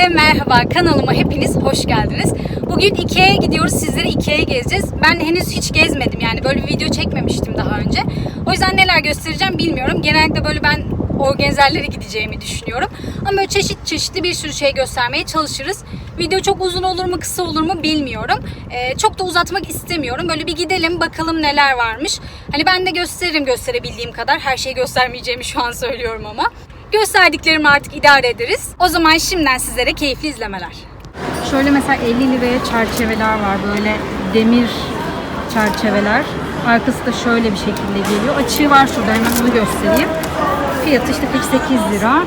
Herkese merhaba kanalıma hepiniz hoş geldiniz. Bugün Ikea'ya gidiyoruz sizlere Ikea'yı gezeceğiz. Ben henüz hiç gezmedim yani böyle bir video çekmemiştim daha önce. O yüzden neler göstereceğim bilmiyorum. Genellikle böyle ben organizerlere gideceğimi düşünüyorum. Ama böyle çeşit çeşitli bir sürü şey göstermeye çalışırız. Video çok uzun olur mu kısa olur mu bilmiyorum. Ee, çok da uzatmak istemiyorum. Böyle bir gidelim bakalım neler varmış. Hani ben de gösteririm gösterebildiğim kadar. Her şeyi göstermeyeceğimi şu an söylüyorum ama. Gösterdiklerimi artık idare ederiz. O zaman şimdiden sizlere keyifli izlemeler. Şöyle mesela 50 liraya çerçeveler var. Böyle demir çerçeveler. Arkası da şöyle bir şekilde geliyor. Açığı var şurada hemen onu göstereyim. Fiyatı işte 48 lira.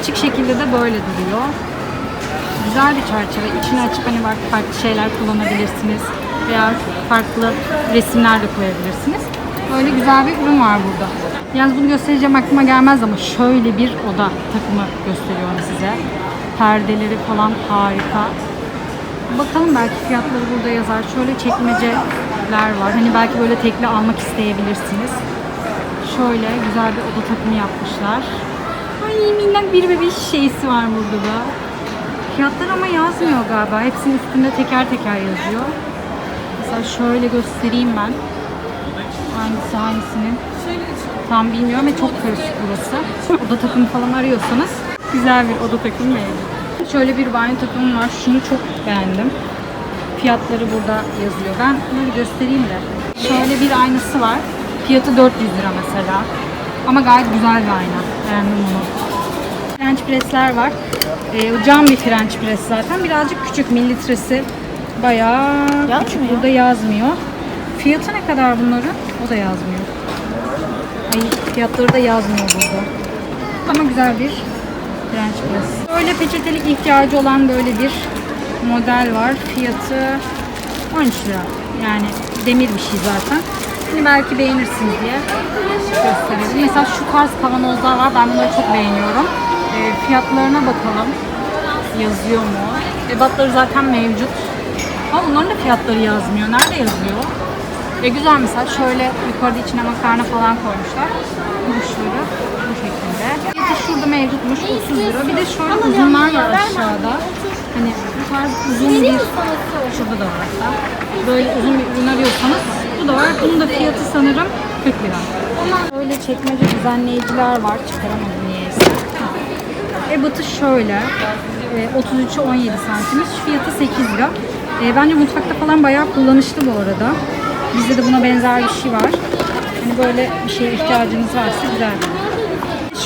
Açık şekilde de böyle duruyor. Güzel bir çerçeve. İçini açıp hani farklı şeyler kullanabilirsiniz. Veya farklı resimler de koyabilirsiniz. Böyle güzel bir ürün var burada. Yalnız bunu göstereceğim aklıma gelmez ama şöyle bir oda takımı gösteriyorum size. Perdeleri falan harika. Bakalım belki fiyatları burada yazar. Şöyle çekmeceler var. Hani belki böyle tekli almak isteyebilirsiniz. Şöyle güzel bir oda takımı yapmışlar. Ay minnak bir bebiş şeysi var burada da. Fiyatlar ama yazmıyor galiba. Hepsinin üstünde teker teker yazıyor. Mesela şöyle göstereyim ben. Hangisi hangisinin tam bilmiyorum ve çok karışık burası. Oda takımı falan arıyorsanız güzel bir oda takımı mevcut. Şöyle bir banyo takımı var. Şunu çok beğendim. Fiyatları burada yazıyor. Ben bunu bir göstereyim de. Şöyle bir aynası var. Fiyatı 400 lira mesela. Ama gayet güzel bir ayna. Beğendim onu. French pressler var. Ee, cam bir French press zaten. Birazcık küçük mililitresi bayağı küçük. Burada yazmıyor. Fiyatı ne kadar bunların? O da yazmıyor. Ay fiyatları da yazmıyor burada. Ama güzel bir French press. Böyle peçetelik ihtiyacı olan böyle bir model var. Fiyatı 13 lira. Yani demir bir şey zaten. Hani belki beğenirsiniz diye gösterelim. Mesela şu tarz kavanozlar var. Ben bunları çok beğeniyorum. E, fiyatlarına bakalım. Yazıyor mu? Ebatları zaten mevcut. Ama bunların da fiyatları yazmıyor. Nerede yazıyor? E güzel mesela şöyle yukarıda içine makarna falan koymuşlar. Buruşları bu şekilde. Fiyatı şurada mevcutmuş 30 lira. Bir de şöyle uzunlar var aşağıda. Hani bu tarz uzun bir şurada da var hatta. Böyle uzun bir ürün arıyorsanız bu da var. Bunun da fiyatı sanırım 40 lira. Böyle çekmece düzenleyiciler var. Çıkaramadım niyeyse. Ebatı şöyle. E, 33'e 17 santimmiş. Fiyatı 8 lira. E, bence mutfakta falan bayağı kullanışlı bu arada. Bizde de buna benzer bir şey var. Hani böyle bir şeye ihtiyacınız varsa güzel.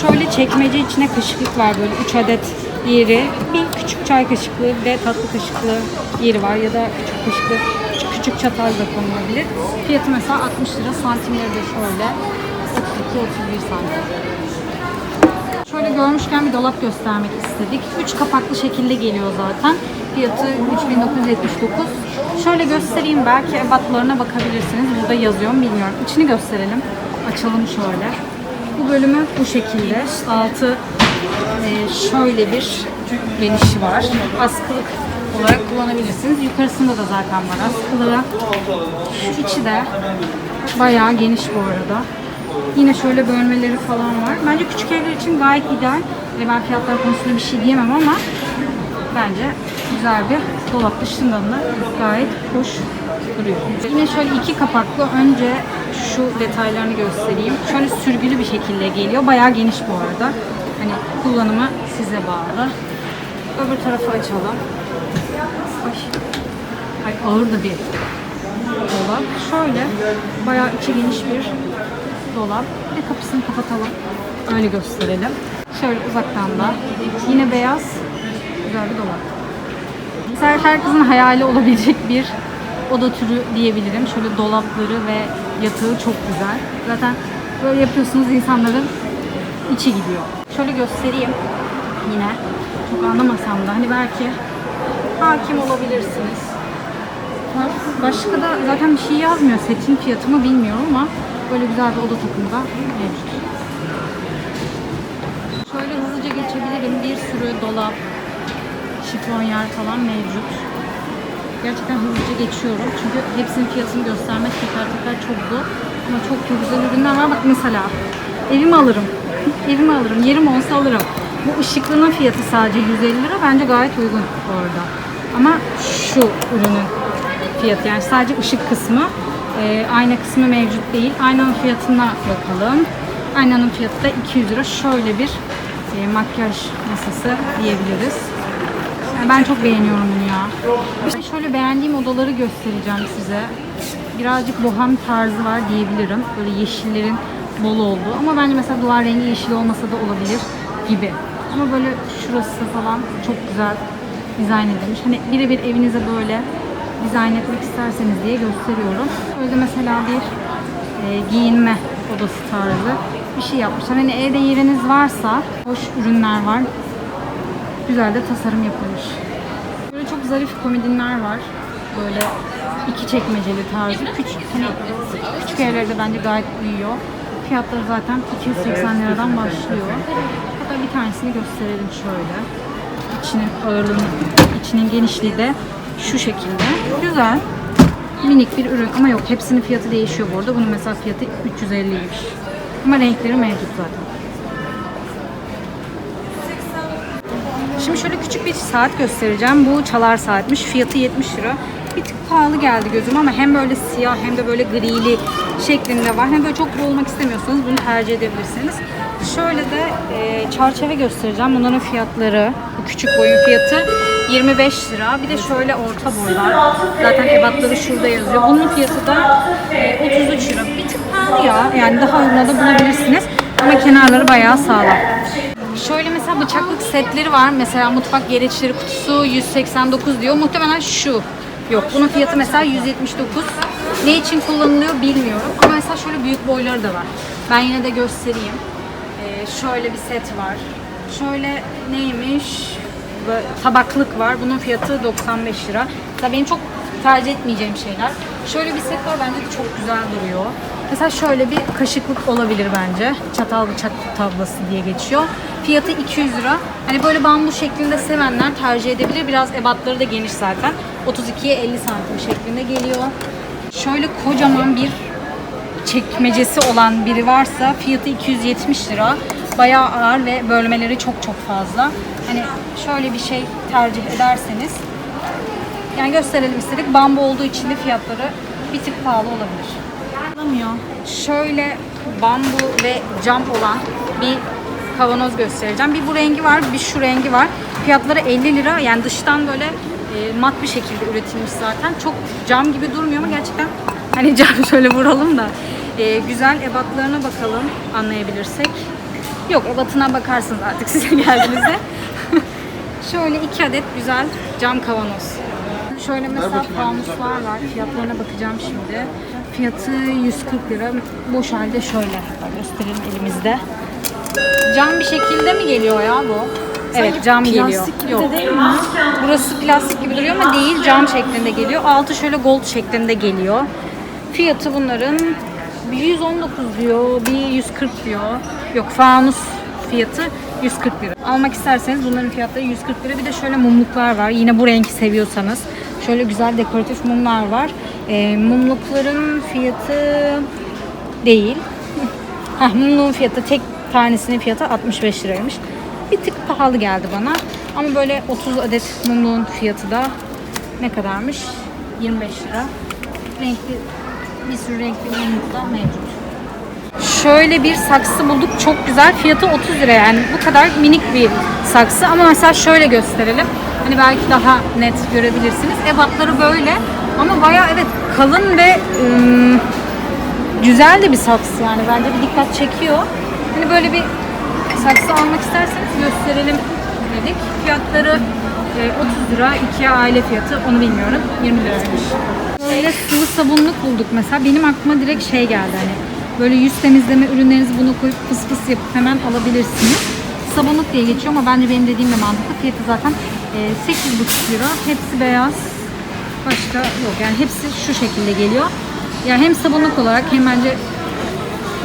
Şöyle çekmece içine kaşıklık var böyle 3 adet yeri. Bir küçük çay kaşıklığı de tatlı kaşıklı yeri var ya da küçük kaşıklı küçük, küçük çatal da konulabilir. Fiyatı mesela 60 lira. Santimleri de şöyle 32-31 santim. Şöyle görmüşken bir dolap göstermek istedik. 3 kapaklı şekilde geliyor zaten. Fiyatı 3979. Şöyle göstereyim belki ebatlarına bakabilirsiniz. Burada yazıyor bilmiyorum. İçini gösterelim. Açalım şöyle. Bu bölümü bu şekilde. Altı e, şöyle bir genişi var. Askılık olarak kullanabilirsiniz. Yukarısında da zaten var askılığı. Şu içi de bayağı geniş bu arada. Yine şöyle bölmeleri falan var. Bence küçük evler için gayet ideal. Ve ben fiyatlar konusunda bir şey diyemem ama bence güzel bir dolap dışında da gayet hoş duruyor. Yine şöyle iki kapaklı. Önce şu detaylarını göstereyim. Şöyle sürgülü bir şekilde geliyor. Bayağı geniş bu arada. Hani kullanımı size bağlı. Öbür tarafı açalım. Ay, Ay ağır da bir dolap. Şöyle bayağı içi geniş bir dolap. Ve kapısını kapatalım. Öyle gösterelim. Şöyle uzaktan da. Yine beyaz. Güzel bir dolap. Mesela herkesin hayali olabilecek bir oda türü diyebilirim. Şöyle dolapları ve yatağı çok güzel. Zaten böyle yapıyorsunuz insanların içi gidiyor. Şöyle göstereyim yine. Çok anlamasam da hani belki hakim olabilirsiniz. Başka da zaten bir şey yazmıyor. Setin fiyatımı bilmiyorum ama böyle güzel bir oda takımı da mevcut. Şöyle hızlıca geçebilirim. Bir sürü dolap, şifonyer falan mevcut. Gerçekten hızlıca geçiyorum. Çünkü hepsinin fiyatını göstermek tekrar tekrar çok zor. Ama çok da güzel ürünler var. Bak mesela evimi alırım. evimi alırım. Yerim olsa alırım. Bu ışıklının fiyatı sadece 150 lira. Bence gayet uygun bu arada. Ama şu ürünün fiyatı yani sadece ışık kısmı. e, ayna kısmı mevcut değil. Aynanın fiyatına bakalım. Aynanın fiyatı da 200 lira. Şöyle bir e, makyaj masası diyebiliriz. Ben çok beğeniyorum bunu ya. Bir şöyle beğendiğim odaları göstereceğim size. Birazcık bohem tarzı var diyebilirim. Böyle yeşillerin bol olduğu. Ama bence mesela duvar rengi yeşil olmasa da olabilir gibi. Ama böyle şurası falan çok güzel dizayn edilmiş. Hani birebir evinize böyle dizayn etmek isterseniz diye gösteriyorum. Öyle mesela bir e, giyinme odası tarzı bir şey yapmışlar. Hani evde yeriniz varsa hoş ürünler var. Güzel de tasarım yapılmış. Böyle çok zarif komodinler var. Böyle iki çekmeceli tarzı. Küçük, hani küçük evlerde bence gayet uyuyor. Fiyatları zaten 280 liradan başlıyor. Hatta bir tanesini gösterelim şöyle. İçinin ağırlığını, içinin genişliği de şu şekilde. Güzel. Minik bir ürün ama yok hepsinin fiyatı değişiyor bu arada. Bunun mesela fiyatı 350'ymiş. Ama renkleri mevcut zaten. Şimdi şöyle küçük bir saat göstereceğim. Bu çalar saatmiş. Fiyatı 70 lira. Bir tık pahalı geldi gözüme ama hem böyle siyah hem de böyle grili şeklinde var. Hem böyle çok bol olmak istemiyorsanız bunu tercih edebilirsiniz. Şöyle de e, çerçeve göstereceğim. Bunların fiyatları, bu küçük boyun fiyatı 25 lira. Bir de şöyle orta boylar. Zaten ebatları şurada yazıyor. Bunun fiyatı da e, 33 lira. Bir tık pahalı ya. Yani daha uyguna da bulabilirsiniz. Ama kenarları bayağı sağlam. Şöyle mesela bıçaklık setleri var. Mesela mutfak gereçleri kutusu 189 diyor. Muhtemelen şu. Yok bunun fiyatı mesela 179. Ne için kullanılıyor bilmiyorum. Ama mesela şöyle büyük boyları da var. Ben yine de göstereyim. Ee, şöyle bir set var. Şöyle neymiş? Tabaklık var. Bunun fiyatı 95 lira. Mesela benim çok tercih etmeyeceğim şeyler. Şöyle bir set var bence de çok güzel duruyor. Mesela şöyle bir kaşıklık olabilir bence. Çatal bıçak tablası diye geçiyor. Fiyatı 200 lira. Hani böyle bambu şeklinde sevenler tercih edebilir. Biraz ebatları da geniş zaten. 32'ye 50 santim şeklinde geliyor. Şöyle kocaman bir çekmecesi olan biri varsa fiyatı 270 lira. Bayağı ağır ve bölmeleri çok çok fazla. Hani şöyle bir şey tercih ederseniz yani gösterelim istedik. Bambu olduğu için de fiyatları bir tık pahalı olabilir. Alamıyor. Şöyle bambu ve cam olan bir kavanoz göstereceğim. Bir bu rengi var, bir şu rengi var. Fiyatları 50 lira. Yani dıştan böyle e, mat bir şekilde üretilmiş zaten. Çok cam gibi durmuyor ama gerçekten hani cam şöyle vuralım da e, güzel ebatlarına bakalım anlayabilirsek. Yok ebatına bakarsınız artık size geldiğinizde. şöyle iki adet güzel cam kavanoz. Şöyle mesela fanuslar var. Fiyatlarına bakacağım şimdi. Fiyatı 140 lira. Boş halde şöyle. Hatta gösterelim elimizde. Cam bir şekilde mi geliyor ya bu? Evet cam geliyor. Yok. değil mi? Burası plastik gibi duruyor ama değil cam şeklinde geliyor. Altı şöyle gold şeklinde geliyor. Fiyatı bunların bir 119 diyor, bir 140 diyor. Yok fanus fiyatı 140 lira. Almak isterseniz bunların fiyatları 140 lira. Bir de şöyle mumluklar var. Yine bu renki seviyorsanız. Şöyle güzel dekoratif mumlar var. Ee, mumlukların fiyatı değil. Heh, mumluğun fiyatı tek tanesinin fiyatı 65 liraymış. Bir tık pahalı geldi bana. Ama böyle 30 adet mumluğun fiyatı da ne kadarmış? 25 lira. Renkli bir sürü renkli mumluk da mevcut. Şöyle bir saksı bulduk. Çok güzel. Fiyatı 30 lira yani. Bu kadar minik bir saksı. Ama mesela şöyle gösterelim. Hani belki daha net görebilirsiniz. Ebatları böyle. Ama bayağı evet kalın ve ım, güzel de bir saksı yani. Bence bir dikkat çekiyor. Hani böyle bir saksı almak isterseniz gösterelim dedik. Fiyatları e, 30 lira. Ikea aile fiyatı onu bilmiyorum. 20 liraymış. Böyle sıvı sabunluk bulduk mesela. Benim aklıma direkt şey geldi hani. Böyle yüz temizleme ürünlerinizi bunu koyup fıs fıs yapıp hemen alabilirsiniz. Sabunluk diye geçiyor ama bence benim dediğim de mantıklı. Fiyatı zaten e, 8,5 lira. Hepsi beyaz. Başka yok yani hepsi şu şekilde geliyor. Yani hem sabunluk olarak hem bence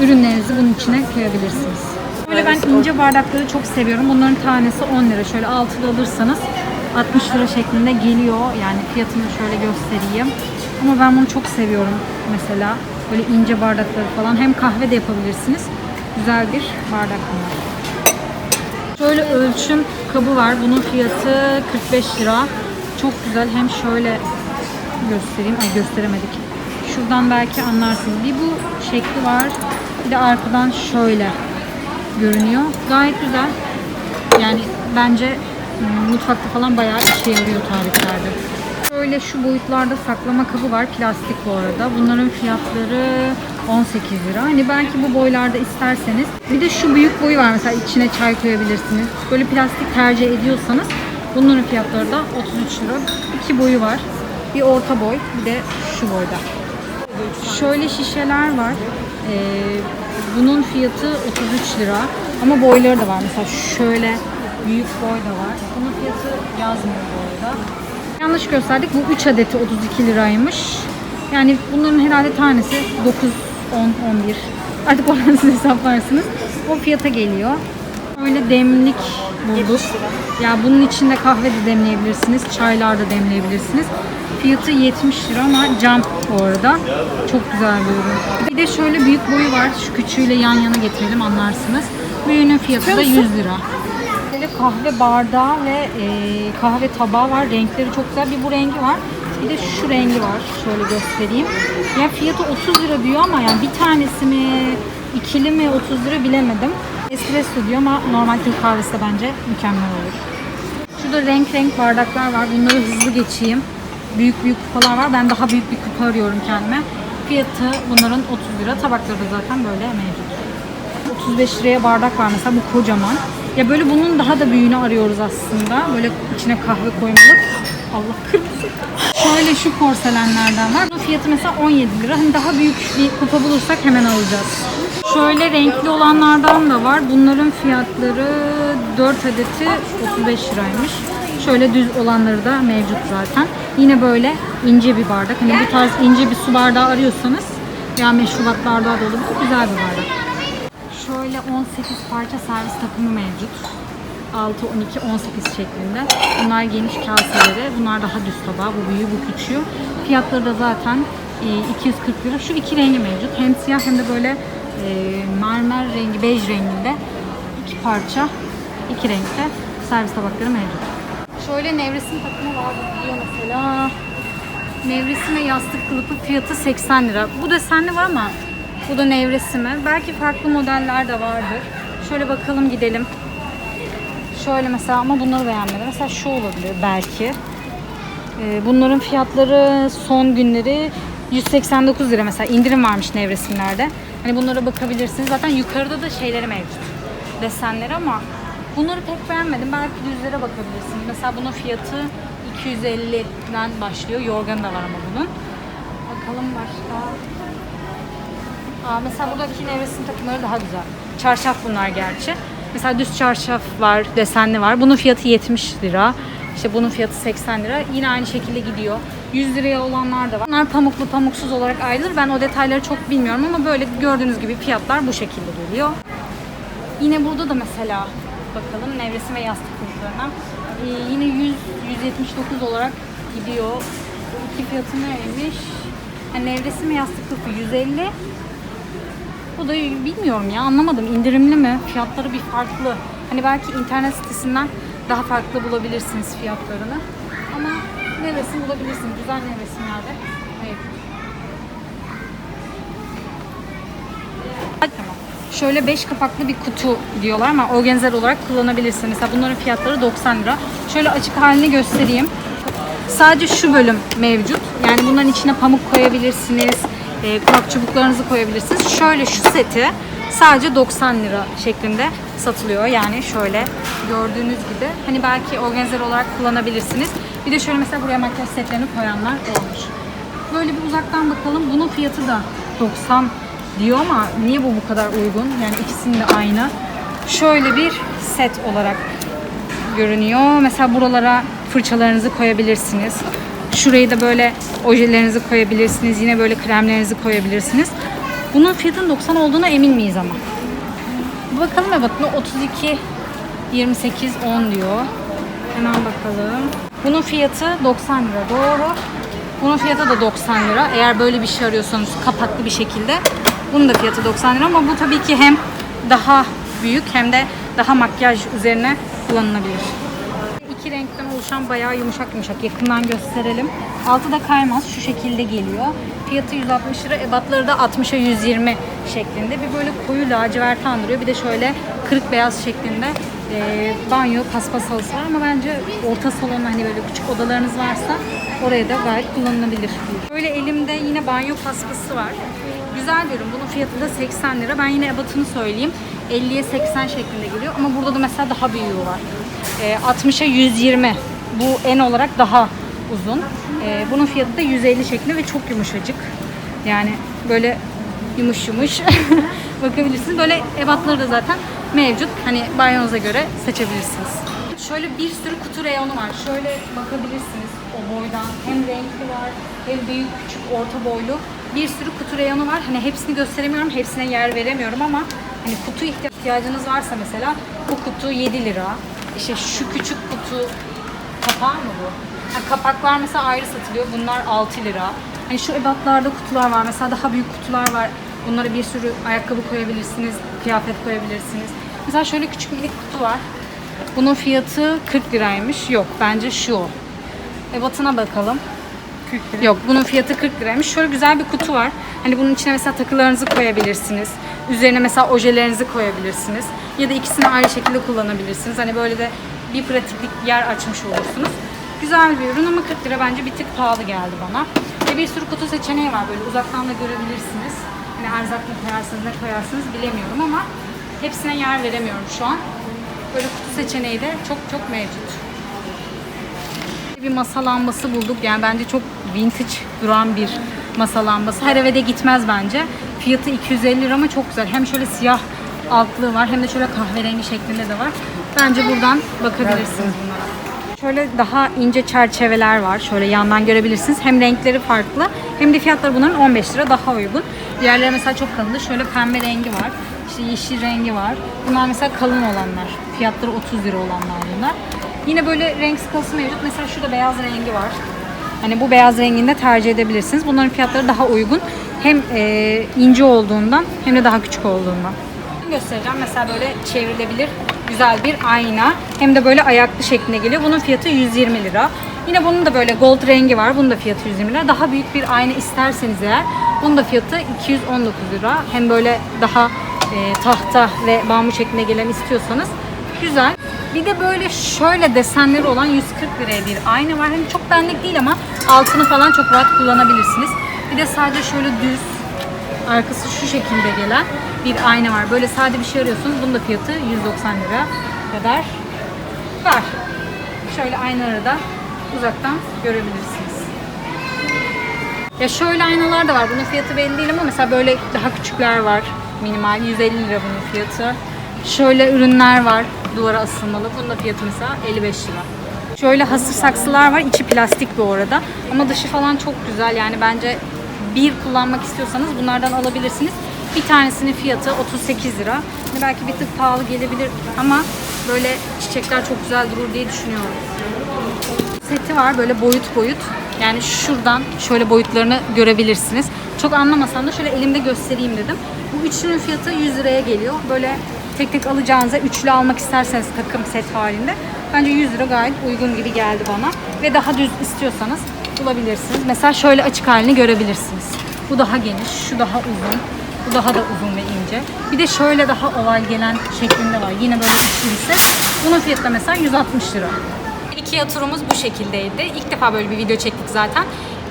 ürünlerinizi bunun içine koyabilirsiniz. Böyle ben ince bardakları çok seviyorum. Bunların tanesi 10 lira. Şöyle altılı alırsanız 60 lira şeklinde geliyor. Yani fiyatını şöyle göstereyim. Ama ben bunu çok seviyorum mesela. Böyle ince bardakları falan. Hem kahve de yapabilirsiniz. Güzel bir bardak bunlar. Böyle ölçüm kabı var. Bunun fiyatı 45 lira. Çok güzel. Hem şöyle göstereyim. Ay gösteremedik. Şuradan belki anlarsınız. Bir bu şekli var. Bir de arkadan şöyle görünüyor. Gayet güzel. Yani bence mm, mutfakta falan bayağı işe yarıyor tariflerde. Böyle şu boyutlarda saklama kabı var. Plastik bu arada. Bunların fiyatları 18 lira. Hani belki bu boylarda isterseniz. Bir de şu büyük boyu var mesela içine çay koyabilirsiniz. Böyle plastik tercih ediyorsanız bunların fiyatları da 33 lira. İki boyu var. Bir orta boy, bir de şu boyda. Şöyle şişeler var. Ee, bunun fiyatı 33 lira. Ama boyları da var. Mesela şöyle büyük boy da var. Bunun fiyatı yazmıyor bu arada. Yanlış gösterdik. Bu 3 adeti 32 liraymış. Yani bunların herhalde tanesi 9, 10, 11. Artık oradan siz hesaplarsınız. O fiyata geliyor. Öyle demlik bulduk. Ya bunun içinde kahve de demleyebilirsiniz, çaylar da demleyebilirsiniz. Fiyatı 70 lira ama cam bu arada. Çok güzel bir ürün. Bir de şöyle büyük boyu var. Şu küçüğüyle yan yana getirelim anlarsınız. Büyüğünün fiyatı da 100 lira. Böyle kahve bardağı ve e, kahve tabağı var. Renkleri çok güzel. Bir bu rengi var. Bir de şu rengi var. Şöyle göstereyim. Ya fiyatı 30 lira diyor ama yani bir tanesi mi, ikili mi 30 lira bilemedim. Espresso diyor ama normal Türk kahvesi de bence mükemmel olur. Şurada renk renk bardaklar var. Bunları hızlı geçeyim. Büyük büyük kupalar var. Ben daha büyük bir kupa arıyorum kendime. Fiyatı bunların 30 lira. Tabakları da zaten böyle mevcut. 35 liraya bardak var mesela bu kocaman. Ya böyle bunun daha da büyüğünü arıyoruz aslında. Böyle içine kahve koymalık. Allah kırmızı. Şöyle şu porselenlerden var. Bunun fiyatı mesela 17 lira. Hani daha büyük bir kupa bulursak hemen alacağız. Şöyle renkli olanlardan da var. Bunların fiyatları 4 adeti 35 liraymış. Şöyle düz olanları da mevcut zaten. Yine böyle ince bir bardak. Hani bu tarz ince bir su bardağı arıyorsanız ya meşrubat bardağı da olabilir. Güzel bir bardak. Şöyle 18 parça servis takımı mevcut. 6, 12, 18 şeklinde. Bunlar geniş kaseleri. Bunlar daha düz tabağı. Bu büyüğü, bu küçüğü. Fiyatları da zaten e, 240 lira. Şu iki rengi mevcut. Hem siyah hem de böyle e, mermer rengi, bej renginde. iki parça, iki renkte servis tabakları mevcut. Şöyle nevresim takımı var. Bu diyor mesela. Nevresime yastık kılıfı fiyatı 80 lira. Bu desenli var ama bu da nevresime. Belki farklı modeller de vardır. Şöyle bakalım gidelim. Şöyle mesela ama bunları beğenmedim. Mesela şu olabilir belki. Ee, bunların fiyatları son günleri 189 lira mesela indirim varmış nevresimlerde. Hani bunlara bakabilirsiniz. Zaten yukarıda da şeyleri mevcut. Desenleri ama bunları pek beğenmedim. Belki düzlere bakabilirsiniz. Mesela bunun fiyatı 250'den başlıyor. Yorganı da var ama bunun. Bakalım başka. Aa, mesela buradaki nevresim takımları daha güzel. Çarşaf bunlar gerçi. Mesela düz çarşaf var, desenli var. Bunun fiyatı 70 lira. İşte bunun fiyatı 80 lira. Yine aynı şekilde gidiyor. 100 liraya olanlar da var. Bunlar pamuklu pamuksuz olarak ayrılır. Ben o detayları çok bilmiyorum ama böyle gördüğünüz gibi fiyatlar bu şekilde geliyor. Yine burada da mesela bakalım nevresim ve yastık kılıflarına. Ee, yine 100 179 olarak gidiyor. İki fiyatı neymiş? Yani nevresim ve yastık kılıfı 150. Bu da bilmiyorum ya anlamadım. İndirimli mi? Fiyatları bir farklı. Hani belki internet sitesinden daha farklı bulabilirsiniz fiyatlarını. Ama nevresim bulabilirsiniz. Güzel nevresimlerde. Evet. Şöyle 5 kapaklı bir kutu diyorlar ama organizer olarak kullanabilirsiniz. Mesela bunların fiyatları 90 lira. Şöyle açık halini göstereyim. Sadece şu bölüm mevcut. Yani bunların içine pamuk koyabilirsiniz. E, kulak çubuklarınızı koyabilirsiniz. Şöyle şu seti sadece 90 lira şeklinde satılıyor. Yani şöyle gördüğünüz gibi. Hani belki organizer olarak kullanabilirsiniz. Bir de şöyle mesela buraya makyaj setlerini koyanlar olmuş. Böyle bir uzaktan bakalım. Bunun fiyatı da 90 diyor ama niye bu bu kadar uygun? Yani ikisinin de aynı. Şöyle bir set olarak görünüyor. Mesela buralara fırçalarınızı koyabilirsiniz. Şurayı da böyle ojelerinizi koyabilirsiniz. Yine böyle kremlerinizi koyabilirsiniz. Bunun fiyatının 90 olduğuna emin miyiz ama? Bakalım ya bakın 32 28 10 diyor. Hemen bakalım. Bunun fiyatı 90 lira doğru. Bunun fiyatı da 90 lira. Eğer böyle bir şey arıyorsanız kapaklı bir şekilde bunun da fiyatı 90 lira ama bu tabii ki hem daha büyük hem de daha makyaj üzerine kullanılabilir. İki renkten oluşan bayağı yumuşak yumuşak. Yakından gösterelim. Altı da kaymaz. Şu şekilde geliyor. Fiyatı 160 lira. Ebatları da 60'a 120 şeklinde. Bir böyle koyu lacivert andırıyor. Bir de şöyle kırık beyaz şeklinde e, banyo paspas halısı var. Ama bence orta salonda hani böyle küçük odalarınız varsa oraya da gayet kullanılabilir. Böyle elimde yine banyo paspası var. Güzel ürün. Bunun fiyatı da 80 lira. Ben yine ebatını söyleyeyim. 50'ye 80 şeklinde geliyor. Ama burada da mesela daha büyüğü var. E, 60'a 120. Bu en olarak daha uzun. E, bunun fiyatı da 150 şeklinde ve çok yumuşacık. Yani böyle yumuş yumuş bakabilirsiniz. Böyle ebatları da zaten mevcut. Hani banyonuza göre seçebilirsiniz. Şöyle bir sürü kutu reyonu var. Şöyle bakabilirsiniz o boydan. Hem renkli var, hem büyük, küçük, orta boylu. Bir sürü kutu reyonu var. Hani hepsini gösteremiyorum, hepsine yer veremiyorum ama hani kutu ihtiyacınız varsa mesela bu kutu 7 lira. İşte şu küçük kutu kapağı mı bu? Ha, kapaklar mesela ayrı satılıyor. Bunlar 6 lira. Hani şu ebatlarda kutular var. Mesela daha büyük kutular var. Bunlara bir sürü ayakkabı koyabilirsiniz, kıyafet koyabilirsiniz. Mesela şöyle küçük minik kutu var. Bunun fiyatı 40 liraymış. Yok bence şu. Ebatına bakalım. 40 lira. Yok bunun fiyatı 40 liraymış. Şöyle güzel bir kutu var. Hani bunun içine mesela takılarınızı koyabilirsiniz. Üzerine mesela ojelerinizi koyabilirsiniz. Ya da ikisini ayrı şekilde kullanabilirsiniz. Hani böyle de bir pratiklik yer açmış olursunuz. Güzel bir ürün ama 40 lira bence bir tık pahalı geldi bana. Ve bir sürü kutu seçeneği var böyle uzaktan da görebilirsiniz. Hani erzak mı koyarsınız ne koyarsınız bilemiyorum ama hepsine yer veremiyorum şu an. Böyle kutu seçeneği de çok çok mevcut. Bir masa lambası bulduk. Yani bence çok vintage duran bir masa lambası. Her eve de gitmez bence. Fiyatı 250 lira ama çok güzel. Hem şöyle siyah altlığı var hem de şöyle kahverengi şeklinde de var. Bence buradan bakabilirsiniz bunlara. Şöyle daha ince çerçeveler var. Şöyle yandan görebilirsiniz. Hem renkleri farklı hem de fiyatları bunların 15 lira daha uygun. Diğerleri mesela çok kalındı. Şöyle pembe rengi var. İşte yeşil rengi var. Bunlar mesela kalın olanlar. Fiyatları 30 lira olanlar bunlar. Yine böyle renk skalası mevcut. Mesela şurada beyaz rengi var. Hani bu beyaz renginde tercih edebilirsiniz. Bunların fiyatları daha uygun. Hem e, ince olduğundan hem de daha küçük olduğundan. Göstereceğim. Mesela böyle çevrilebilir güzel bir ayna. Hem de böyle ayaklı şeklinde geliyor. Bunun fiyatı 120 lira. Yine bunun da böyle gold rengi var. Bunun da fiyatı 120 lira. Daha büyük bir ayna isterseniz eğer bunun da fiyatı 219 lira. Hem böyle daha e, tahta ve bambu şeklinde gelen istiyorsanız güzel. Bir de böyle şöyle desenleri olan 140 liraya bir ayna var. Hani çok benlik değil ama altını falan çok rahat kullanabilirsiniz. Bir de sadece şöyle düz arkası şu şekilde gelen bir ayna var. Böyle sade bir şey arıyorsunuz. Bunun da fiyatı 190 lira kadar var. Şöyle aynaları da uzaktan görebilirsiniz. Ya şöyle aynalar da var. Bunun fiyatı belli değil ama mesela böyle daha küçükler var. Minimal 150 lira bunun fiyatı. Şöyle ürünler var. Duvara asılmalı. Bunun da fiyatı mesela 55 lira. Şöyle hasır saksılar var. İçi plastik bu arada. Ama dışı falan çok güzel. Yani bence bir kullanmak istiyorsanız bunlardan alabilirsiniz. Bir tanesinin fiyatı 38 lira. Hani belki bir tık pahalı gelebilir ama böyle çiçekler çok güzel durur diye düşünüyorum. Seti var böyle boyut boyut. Yani şuradan şöyle boyutlarını görebilirsiniz. Çok anlamasam da şöyle elimde göstereyim dedim. Bu üçlünün fiyatı 100 liraya geliyor. Böyle tek tek alacağınıza üçlü almak isterseniz takım set halinde bence 100 lira gayet uygun gibi geldi bana. Ve daha düz istiyorsanız bulabilirsiniz. Mesela şöyle açık halini görebilirsiniz. Bu daha geniş, şu daha uzun, bu daha da uzun ve ince. Bir de şöyle daha oval gelen şeklinde var. Yine böyle üçlü bir set. Bunun fiyatı mesela 160 lira. Ikea turumuz bu şekildeydi. İlk defa böyle bir video çektik zaten.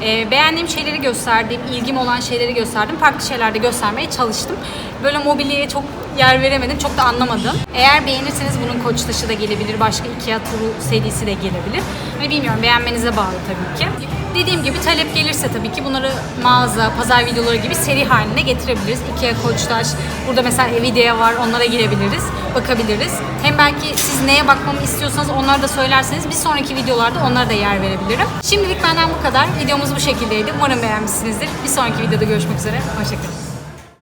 Ee, beğendiğim şeyleri gösterdim, ilgim olan şeyleri gösterdim. Farklı şeyler de göstermeye çalıştım. Böyle mobilyaya çok yer veremedim, çok da anlamadım. Eğer beğenirseniz bunun koç taşı da gelebilir, başka Ikea turu serisi de gelebilir. Ve bilmiyorum beğenmenize bağlı tabii ki. Dediğim gibi talep gelirse tabii ki bunları mağaza, pazar videoları gibi seri haline getirebiliriz. Ikea Koçtaş, burada mesela Evidia var onlara girebiliriz, bakabiliriz. Hem belki siz neye bakmamı istiyorsanız onları da söylerseniz bir sonraki videolarda onlara da yer verebilirim. Şimdilik benden bu kadar. Videomuz bu şekildeydi. Umarım beğenmişsinizdir. Bir sonraki videoda görüşmek üzere. Hoşçakalın.